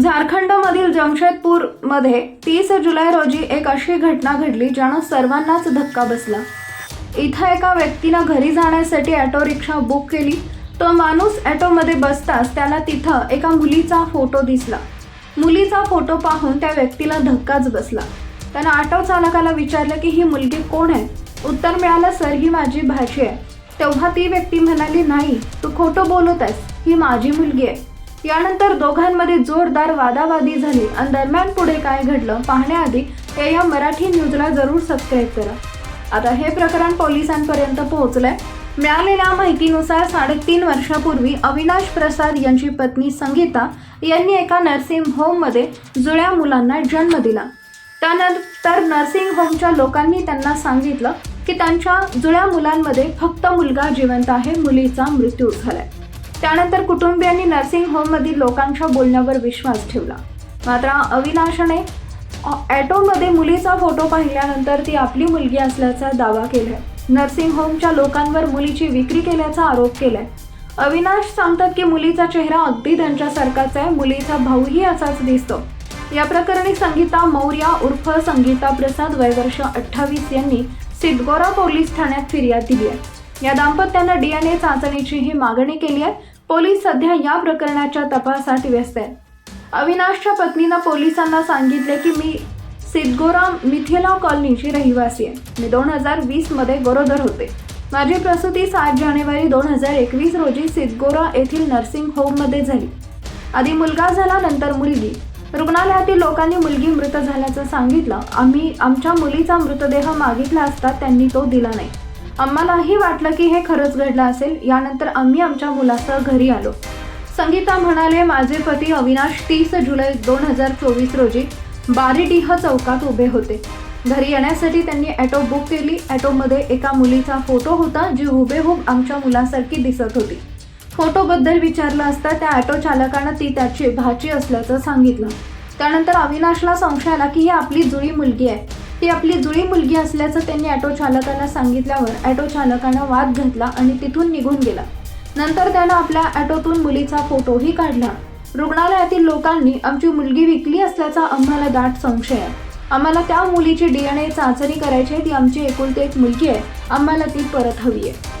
झारखंडमधील जमशेदपूरमध्ये तीस जुलै रोजी एक अशी घटना घडली ज्यानं सर्वांनाच धक्का बसला. इथं एका व्यक्तीनं घरी जाण्यासाठी ऑटो रिक्षा बुक केली. तो माणूस ॲटोमध्ये बसताच त्याला तिथं एका मुलीचा फोटो दिसला. मुलीचा फोटो पाहून त्या व्यक्तीला धक्काच बसला. त्यानं ऑटो चालकाला विचारलं की ही मुलगी कोण आहे? उत्तर मिळालं सर ही माझी भाजी आहे. तेव्हा ती व्यक्ती म्हणाली नाही तू खोटं बोलत आहेस. ही माझी मुलगी आहे. यानंतर दोघांमध्ये जोरदार वादावादी झाली. आणि दरम्यान पुढे काय घडलं पाहण्याआधी या या मराठी न्यूजला जरूर सबस्क्राईब करा. आता हे प्रकरण पोलिसांपर्यंत पोहोचलंय. मिळालेल्या माहितीनुसार साडेतीन वर्षापूर्वी अविनाश प्रसाद यांची पत्नी संगीता यांनी एका नर्सिंग होममध्ये जुळ्या मुलांना जन्म दिला. त्यानंतर नर्सिंग होमच्या लोकांनी त्यांना सांगितलं की त्यांच्या जुळ्या मुलांमध्ये फक्त मुलगा जिवंत आहे मुलीचा मृत्यू झालाय. त्यानंतर कुटुंबियांनी नर्सिंग होममधील लोकांच्या बोलण्यावर विश्वास ठेवला. मात्र अविनाशने ॲटोमध्ये मुलीचा फोटो पाहिल्यानंतर ती आपली मुलगी असल्याचा दावा केलाय. नर्सिंग होमच्या लोकांवर मुलीची विक्री केल्याचा आरोप केलाय. अविनाश सांगतात की मुलीचा चेहरा अगदी त्यांच्यासारखाच आहे मुलीचा भाऊही असाच दिसतो. या प्रकरणी संगीता मौर्या उर्फ संगीता प्रसाद वयवर्ष अठ्ठावीस यांनी सिद्धगोरा पोलीस ठाण्यात फिर्याद दिली आहे. या दाम्पत्यानं डीएनए चाचणीचीही मागणी केली आहे. पोलीस सध्या या प्रकरणाच्या तपासात व्यस्त आहेत. अविनाशच्या पत्नीनं पोलिसांना सांगितले की मी सिद्धगोरा मिथिला कॉलनीची रहिवासी आहे. मी दोन हजार वीसमध्ये गरोदर होते. माझी प्रसूती सात जानेवारी दोन हजार एकवीस रोजी सिद्धगोरा येथील नर्सिंग होममध्ये झाली. आधी मुलगा झाला नंतर मुलगी. रुग्णालयातील लोकांनी मुलगी मृत झाल्याचं सांगितलं. आम्ही आमच्या मुलीचा मृतदेह मागितला असता त्यांनी तो दिला नाही. आम्हालाही वाटलं की हे खरंच घडलं असेल. यानंतर आम्ही आमच्या मुलासह घरी आलो. संगीता म्हणाले माझे पती अविनाश तीस जुलै दोन हजार चोवीस रोजी बारीडीह चौकात उभे होते. घरी येण्यासाठी त्यांनी ॲटो बुक केली. ॲटोमध्ये एका मुलीचा फोटो होता जी हुबेहूब आमच्या मुलासारखी दिसत होती. फोटोबद्दल विचारलं असता त्या ॲटो चालकानं ती त्याची भाची असल्याचं सांगितलं. त्यानंतर अविनाशला संशय आला की ही आपली जुळी मुलगी आहे. ती आपली जुळी मुलगी असल्याचं त्यांनी ॲटो चालकाला सांगितल्यावर ॲटो चालकानं वाद घातला आणि तिथून निघून गेला. नंतर त्यानं आपल्या ॲटोतून मुलीचा फोटोही काढला. रुग्णालयातील लोकांनी आमची मुलगी विकली असल्याचा आम्हाला दाट संशय आहे. आम्हाला त्या मुलीची डी एन ए चाचणी करायची आहे ती आमची एकुलती एक मुलगी आहे. आम्हाला ती परत हवी आहे.